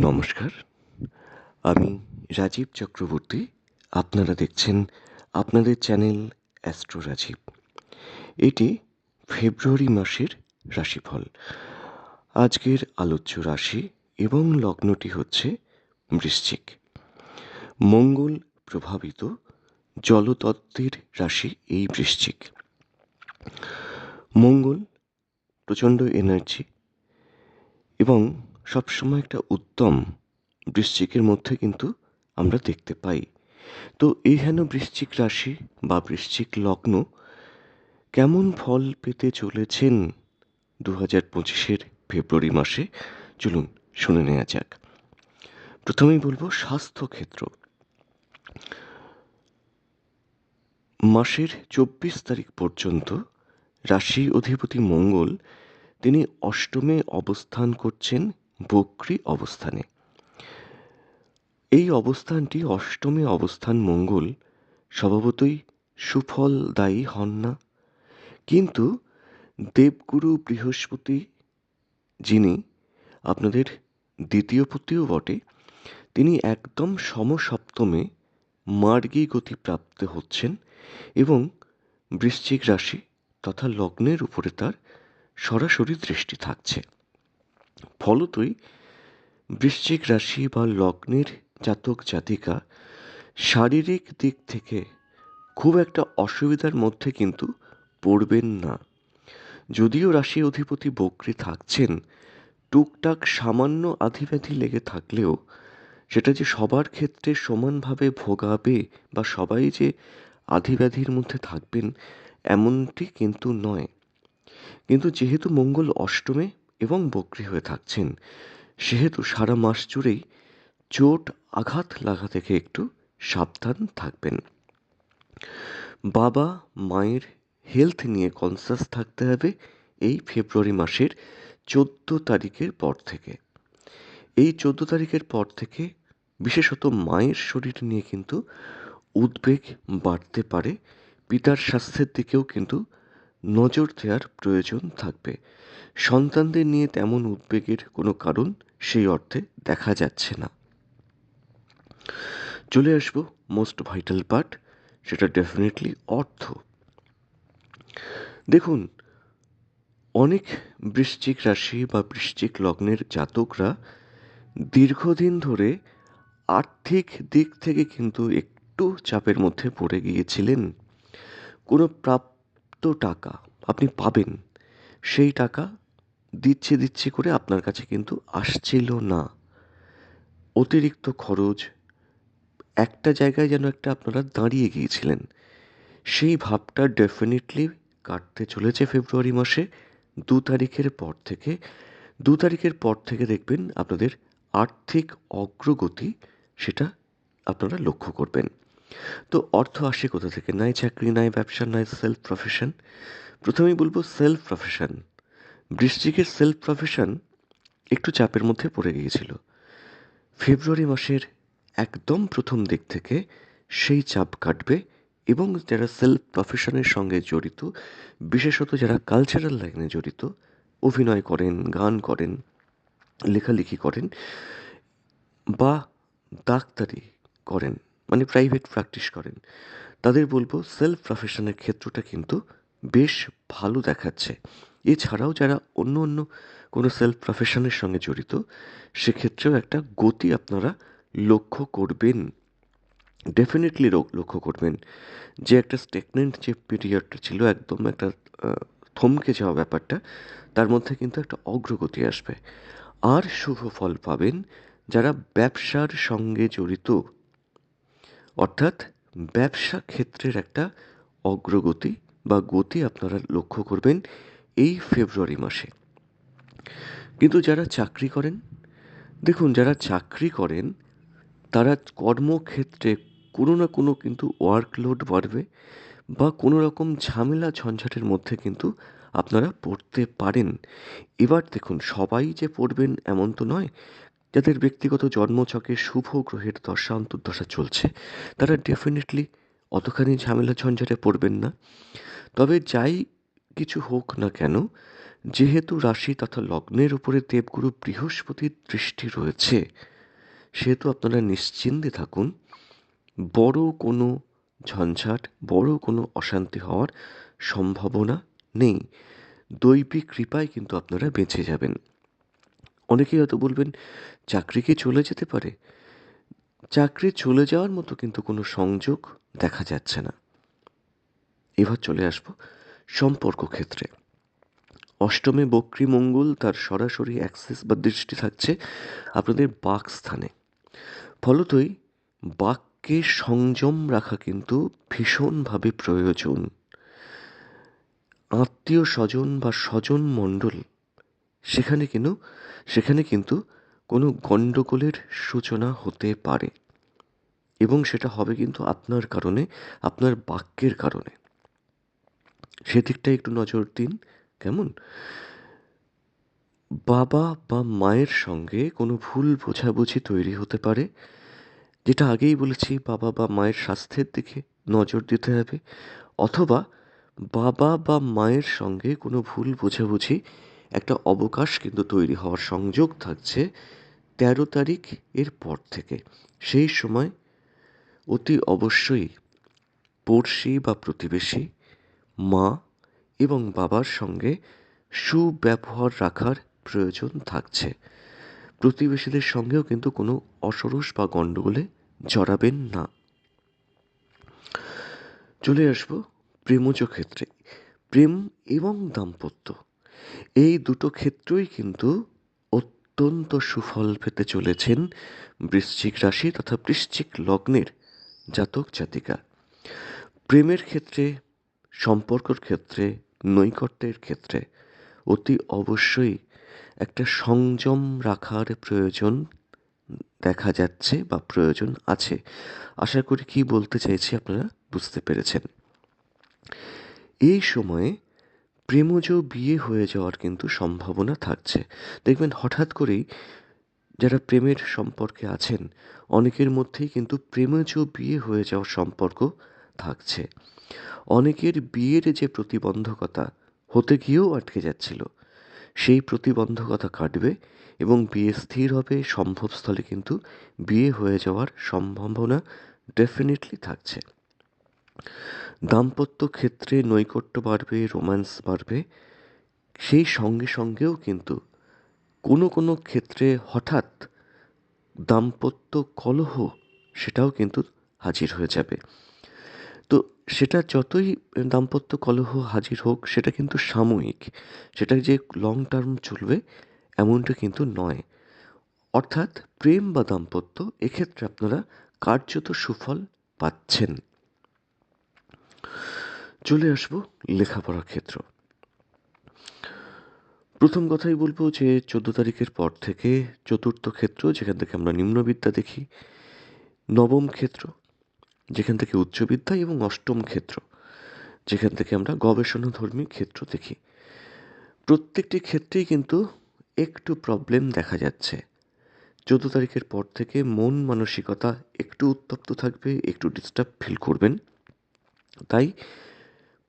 নমস্কার। আমি রাজীব চক্রবর্তী। আপনারা দেখছেন আপনাদের চ্যানেল অ্যাস্ট্রো রাজীব। এটি ফেব্রুয়ারি মাসের রাশিফল। আজকের আলোচ্য রাশি এবং লগ্নটি হচ্ছে বৃশ্চিক। মঙ্গল প্রভাবিত জলতত্ত্বের রাশি এই বৃশ্চিক। মঙ্গল প্রচণ্ড এনার্জি এবং সবসময় একটা উত্তম বৃশ্চিকের মধ্যে কিন্তু আমরা দেখতে পাই। তো এই হেন বৃশ্চিক রাশি বা বৃশ্চিক লগ্ন কেমন ফল পেতে চলেছেন দু হাজার পঁচিশের ফেব্রুয়ারি মাসে? চলুন শুনে নেওয়া যাক। প্রথমেই বলব স্বাস্থ্যক্ষেত্র। মাসের চব্বিশ তারিখ পর্যন্ত রাশি অধিপতি মঙ্গল তিনি অষ্টমে অবস্থান করছেন বক্রি অবস্থানে। এই অবস্থানটি অষ্টমে অবস্থান মঙ্গল, স্বভাবতই সুফলদায়ী হন না। কিন্তু দেবগুরু বৃহস্পতি যিনি, আপনাদের দ্বিতীয় পতিও বটে, তিনি একদম সমসপ্তমে মার্গী গতি প্রাপ্ত হচ্ছেন এবং বৃশ্চিক রাশি তথা লগ্নের উপরে তার সরাসরি দৃষ্টি থাকছে। ফলতই বৃশ্চিক রাশি বা লগ্নের জাতক জাতিকা শারীরিক দিক থেকে খুব একটা অসুবিধার মধ্যে কিন্তু পড়বেন না। যদিও রাশি অধিপতি বক্রি থাকছেন, টুকটাক সামান্য আধিব্যাধি লেগে থাকলেও সেটা যে সবার ক্ষেত্রে সমানভাবে ভোগাবে বা সবাই যে আধিব্যাধির মধ্যে থাকবেন, এমনটি কিন্তু নয়। কিন্তু যেহেতু মঙ্গল অষ্টমে এবং বক্রি হয়ে থাকছেন। সেহেতু সারা মাস জুড়েই চোট আঘাত লাগা থেকে একটু সাবধান থাকবেন। বাবা, মায়ের হেলথ নিয়ে কনসাস থাকতে হবে এই ফেব্রুয়ারি মাসের চোদ্দ তারিখের পর থেকে। এই চোদ্দ তারিখের পর থেকে বিশেষত মায়ের শরীর নিয়ে কিন্তু উদ্বেগ বাড়তে পারে। পিতার স্বাস্থ্যের দিকেও কিন্তু নজর দেওয়ার প্রয়োজন থাকবে। সন্তানদের নিয়ে তেমন উদ্বেগের কোনো কারণ সেই অর্থে দেখা যাচ্ছে না। চলে আসব মোস্ট ভাইটাল পার্ট সেটা ডেফিনেটলি অর্থ। দেখুন, অনেক বৃশ্চিক রাশি বা বৃশ্চিক লগ্নের জাতকরা দীর্ঘদিন ধরে আর্থিক দিক থেকে কিন্তু একটু চাপের মধ্যে পড়ে গিয়েছিলেন। কোনো প্রাপ্ত টাকা আপনি পাবেন, সেই টাকা দিচ্ছে দিচ্ছে করে আপনার কাছে কিন্তু আসছিল না। অতিরিক্ত খরচ, একটা জায়গায় যেন একটা আপনারা দাঁড়িয়ে গিয়েছিলেন। সেই ভাবটা ডেফিনেটলি কাটতে চলেছে ফেব্রুয়ারি মাসে। দু তারিখের পর থেকে, দু তারিখের পর থেকে দেখবেন আপনাদের আর্থিক অগ্রগতি সেটা আপনারা লক্ষ্য করবেন। তো অর্থ আসে কোথা থেকে? নাই চাকরি, নাই ব্যবসা, নাই সেলফ প্রফেশন প্রথমেই বলব সেলফ প্রফেশন বৃশ্চিকের সেলফ প্রফেশন একটু চাপের মধ্যে পড়ে গিয়েছিল। ফেব্রুয়ারি মাসের একদম প্রথম দিক থেকে সেই চাপ কাটবে এবং যারা সেলফ প্রফেশনের সঙ্গে জড়িত, বিশেষত যারা কালচারাল লাইনে জড়িত, অভিনয় করেন, গান করেন, লেখালেখি করেন বা ডাক্তারি করেন মানে প্রাইভেট প্র্যাকটিস করেন। তাদের বলব সেলফ প্রফেশনের ক্ষেত্রটা কিন্তু বেশ ভালো দেখাচ্ছে। এছাড়াও যারা অন্য অন্য কোনো সেলফ প্রফেশনের সঙ্গে জড়িত, সেক্ষেত্রেও একটা গতি আপনারা লক্ষ্য করবেন। ডেফিনেটলি লক্ষ্য করবেন যে একটা স্টেগনেন্ট যে পিরিয়ডটা ছিল, একদম একটা থমকে যাওয়া ব্যাপারটা, তার মধ্যে কিন্তু একটা অগ্রগতি আসবে। আর শুভ ফল পাবেন যারা ব্যবসার সঙ্গে জড়িত। অর্থাৎ ব্যবসা ক্ষেত্রের একটা অগ্রগতি বা গতি আপনারা লক্ষ্য করবেন এই ফেব্রুয়ারি মাসে। কিন্তু যারা চাকরি করেন, দেখুন যারা চাকরি করেন, তারা কর্মক্ষেত্রে কোনো না কোনো কিন্তু ওয়ার্কলোড বাড়বে বা কোনো রকম ঝামেলা ঝঞ্ঝাটের মধ্যে কিন্তু আপনারা পড়তে পারেন। এবার দেখুন, সবাই যে পড়বেন এমন তো নয় যাদের ব্যক্তিগত জন্মছকে শুভ গ্রহের দশা অন্তর্দশা চলছে, তারা ডেফিনেটলি অতখানি ঝামেলা ঝঞ্ঝাটে পড়বেন না। তবে যাই কিছু হোক না কেন, যেহেতু রাশি তথা লগ্নের উপরে দেবগুরু বৃহস্পতির দৃষ্টি রয়েছে, সেহেতু আপনারা নিশ্চিন্তে থাকুন, বড় কোনো ঝঞ্ঝাট, বড় কোনো অশান্তি হওয়ার সম্ভাবনা নেই। দৈবিক কৃপায় কিন্তু আপনারা বেঁচে যাবেন। অনেকেই হয়তো বলবেন, চাকরি কি চলে যেতে পারে? চাকরি চলে যাওয়ার মতো কিন্তু কোনো সংযোগ দেখা যাচ্ছে না। এবার চলে আসব সম্পর্ক ক্ষেত্রে। অষ্টমে বক্রী মঙ্গল তার সরাসরি অ্যাক্সেস বা দৃষ্টি থাকছে আপনাদের বাক স্থানে ফলতই বাক্যে সংযম রাখা কিন্তু ভীষণভাবে প্রয়োজন। আত্মীয় স্বজন বা স্বজন মণ্ডল, সেখানে কিন্তু সেখানে কিন্তু কোনো গণ্ডগোলের সূচনা হতে পারে। এবং সেটা হবে কিন্তু আপনার কারণে, আপনার বাক্যের কারণে। সেদিকটা একটু নজর দিন, কেমন? বাবা বা মায়ের সঙ্গে কোনো ভুল বোঝাবুঝি তৈরি হতে পারে, যেটা আগেই বলেছি, বাবা বা মায়ের স্বাস্থ্যের দিকে নজর দিতে হবে, অথবা বাবা বা মায়ের সঙ্গে কোনো ভুল বোঝাবুঝি একটা অবকাশ কিন্তু তৈরি হওয়ার সংযোগ থাকছে তেরো তারিখ এর পর থেকে। সেই সময় অতি অবশ্যই পড়শি বা প্রতিবেশী, মা এবং বাবার সঙ্গে সুব্যবহার রাখার প্রয়োজন থাকছে। প্রতিবেশীদের সঙ্গেও কিন্তু কোনো অসরস বা গণ্ডগোলে জড়াবেন না। চলে আসব প্রেমজ ক্ষেত্রে। প্রেম এবং দাম্পত্য। এই দুটো ক্ষেত্রই কিন্তু অত্যন্ত সুফল পেতে চলেছেন বৃশ্চিক রাশি তথা বৃশ্চিক লগ্নের জাতক জাতিকা। প্রেমের ক্ষেত্রে, সম্পর্কর ক্ষেত্রে, নৈকট্যের ক্ষেত্রে অতি অবশ্যই একটা সংযম রাখার প্রয়োজন দেখা যাচ্ছে বা প্রয়োজন আছে। আশা করি কি বলতে চাইছি আপনারা বুঝতে পেরেছেন। এই সময়ে প্রেমজ বিয়ে হয়ে যাওয়ার কিন্তু সম্ভাবনা থাকছে। দেখবেন হঠাৎ করেই যারা প্রেমের সম্পর্কে আছেন, অনেকের মধ্যেই কিন্তু প্রেমজ বিয়ে হয়ে যাওয়ার সম্পর্ক থাকছে। অনেকের বিয়ের যে প্রতিবন্ধকতা হতে গিয়েও আটকে যাচ্ছিল, সেই প্রতিবন্ধকতা কাটবে এবং বিয়ে স্থির হবে, সম্ভবস্থলে কিন্তু বিয়ে হয়ে যাওয়ার সম্ভাবনা ডেফিনেটলি থাকছে। দাম্পত্য ক্ষেত্রে নৈকট্য বাড়বে রোম্যান্স বাড়বে, সেই সঙ্গে সঙ্গেও কিন্তু কোনো কোনো ক্ষেত্রে হঠাৎ দাম্পত্য কলহ সেটাও কিন্তু হাজির হয়ে যাবে। তো সেটা যতই দাম্পত্য কলহ হাজির হোক, সেটা কিন্তু সাময়িক, সেটা যে লং টার্ম চলবে এমনটা কিন্তু নয়। অর্থাৎ প্রেম বা দাম্পত্য, এক্ষেত্রে আপনারা কার্যত সুফল পাচ্ছেন। চলে আসব লেখাপড়ার ক্ষেত্র। প্রথম কথাই বলব যে চোদ্দ তারিখের পর থেকে চতুর্থ ক্ষেত্র, যেখান থেকে আমরা নিম্নবিদ্যা দেখি, নবম ক্ষেত্র, যেখান থেকে উচ্চবিদ্যা এবং অষ্টম ক্ষেত্র, যেখান থেকে আমরা গবেষণাধর্মী ক্ষেত্র দেখি। প্রত্যেকটি ক্ষেত্রেই কিন্তু একটু প্রবলেম দেখা যাচ্ছে। চোদ্দ তারিখের পর থেকে মন মানসিকতা একটু উত্তপ্ত থাকবে, একটু ডিস্টার্ব ফিল করবেন। তাই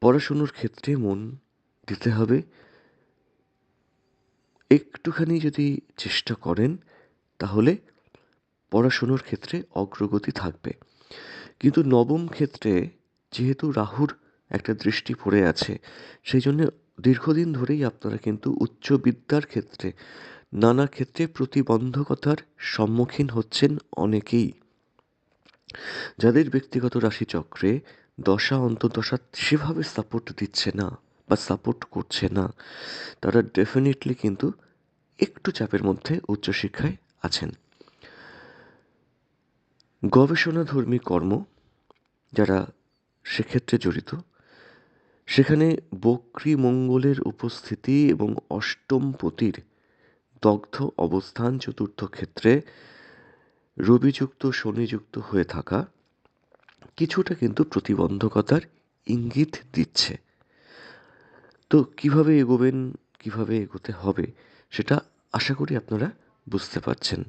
পড়াশুনোর ক্ষেত্রে মন দিতে হবে। একটুখানি যদি চেষ্টা করেন, তাহলে পড়াশুনোর ক্ষেত্রে অগ্রগতি থাকবে। কিন্তু নবম ক্ষেত্রে যেহেতু রাহুর একটা দৃষ্টি পড়ে আছে, সেই জন্য দীর্ঘদিন ধরেই আপনারা কিন্তু উচ্চ বিদ্যার ক্ষেত্রে নানা ক্ষেত্রে প্রতিবন্ধকতার সম্মুখীন হচ্ছেন অনেকেই। যাদের ব্যক্তিগত রাশিচক্রে দশা অন্তর্দশা সেভাবে সাপোর্ট দিচ্ছে না বা সাপোর্ট করছে না। তারা ডেফিনেটলি কিন্তু একটু চাপের মধ্যে উচ্চশিক্ষায় আছেন। গবেষণাধর্মী কর্ম যারা সেক্ষেত্রে জড়িত, সেখানে বক্রী মঙ্গলের উপস্থিতি এবং অষ্টম পতির দগ্ধ অবস্থান চতুর্থ ক্ষেত্রে রবিযুক্ত, শনিযুক্ত হয়ে থাকা কিছুটা কিন্তু প্রতিবন্ধকতার ইঙ্গিত দিচ্ছে। তো কীভাবে এগোবেন, কীভাবে এগোতে হবে, সেটা আশা করি আপনারা বুঝতে পারছেন।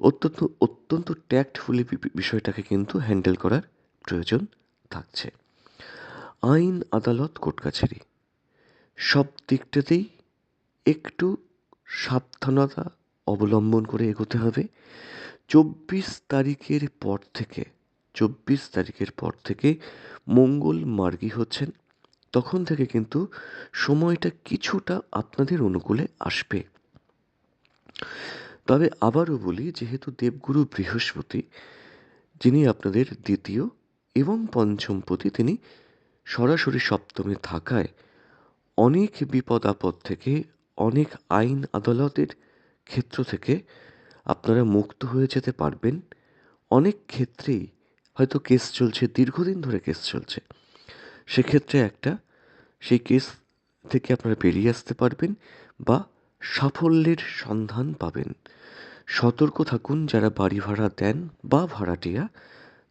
অত্যন্ত অত্যন্ত ট্যাক্টফুলি বিষয়টাকে কিন্তু হ্যান্ডেল করার প্রয়োজন থাকছে। আইন আদালত কোর্ট কাছারি সব দিকটাতেই একটু সাবধানতা অবলম্বন করে এগোতে হবে। চব্বিশ তারিখের পর থেকে চব্বিশ তারিখের পর থেকে মঙ্গল মার্গী হচ্ছেন, তখন থেকে কিন্তু সময়টা কিছুটা আপনাদের অনুকূলে আসবে। তবে আবারও বলি, যেহেতু দেবগুরু বৃহস্পতি, যিনি আপনাদের দ্বিতীয় এবং পঞ্চম পঞ্চমপতি, তিনি সরাসরি সপ্তমে থাকায় অনেক বিপদ আপদ থেকে, অনেক আইন আদালতের ক্ষেত্র থেকে আপনারা মুক্ত হয়ে যেতে পারবেন। অনেক ক্ষেত্রেই হয়তো কেস চলছে, দীর্ঘদিন ধরে কেস চলছে। সেক্ষেত্রে একটা, সেই কেস থেকে আপনারা বেরিয়ে আসতে পারবেন বা সাফল্যের সন্ধান পাবেন। সতর্ক থাকুন, যারা বাড়ি ভাড়া দেন বা ভাড়াটিয়া,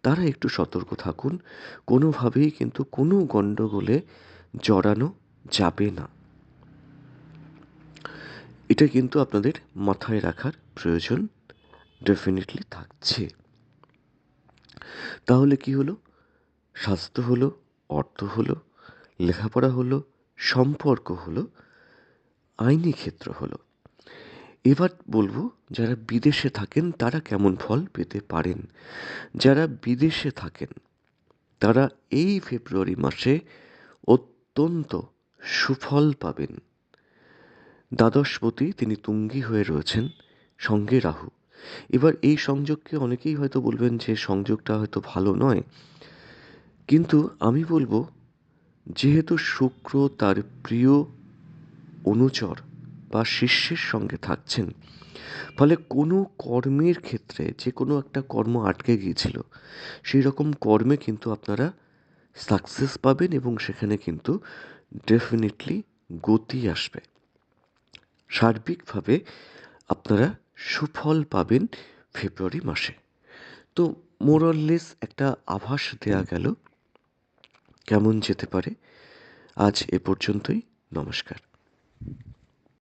তারা একটু সতর্ক থাকুন। কোনোভাবেই কিন্তু কোনো গণ্ডগোলে জড়ানো যাবে না। এটা কিন্তু আপনাদের মাথায় রাখার প্রয়োজন। ডেফিনেটলি থাকছে। তাহলে কি হলো? স্বাস্থ্য হলো, অর্থ হলো, লেখাপড়া হলো, সম্পর্ক হলো, আইনি ক্ষেত্র হলো। এবার বলব, যারা বিদেশে থাকেন, তারা কেমন ফল পেতে পারেন? যারা বিদেশে থাকেন, তারা এই ফেব্রুয়ারি মাসে অত্যন্ত সুফল পাবেন। দ্বাদশপতি তিনি তুঙ্গি হয়ে রয়েছেন, সঙ্গে রাহু। এবার এই সংযোগকে অনেকেই হয়তো বলবেন যে সংযোগটা হয়তো ভালো নয়। কিন্তু আমি বলব, যেহেতু শুক্র তার প্রিয় অনুচর বা শিষ্যের সঙ্গে থাকছেন, ফলে কোনো কর্মের ক্ষেত্রে যে কোনো একটা কর্ম আটকে গিয়েছিল সেই রকম কর্মে কিন্তু আপনারা সাকসেস পাবেন এবং সেখানে কিন্তু ডেফিনেটলি গতি আসবে। সার্বিকভাবে আপনারা সুফল পাবেন ফেব্রুয়ারি মাসে। তো মোরললেস একটা আভাস দেয়া গেল। কেমন যেতে পারে? আজ এ পর্যন্তই। নমস্কার।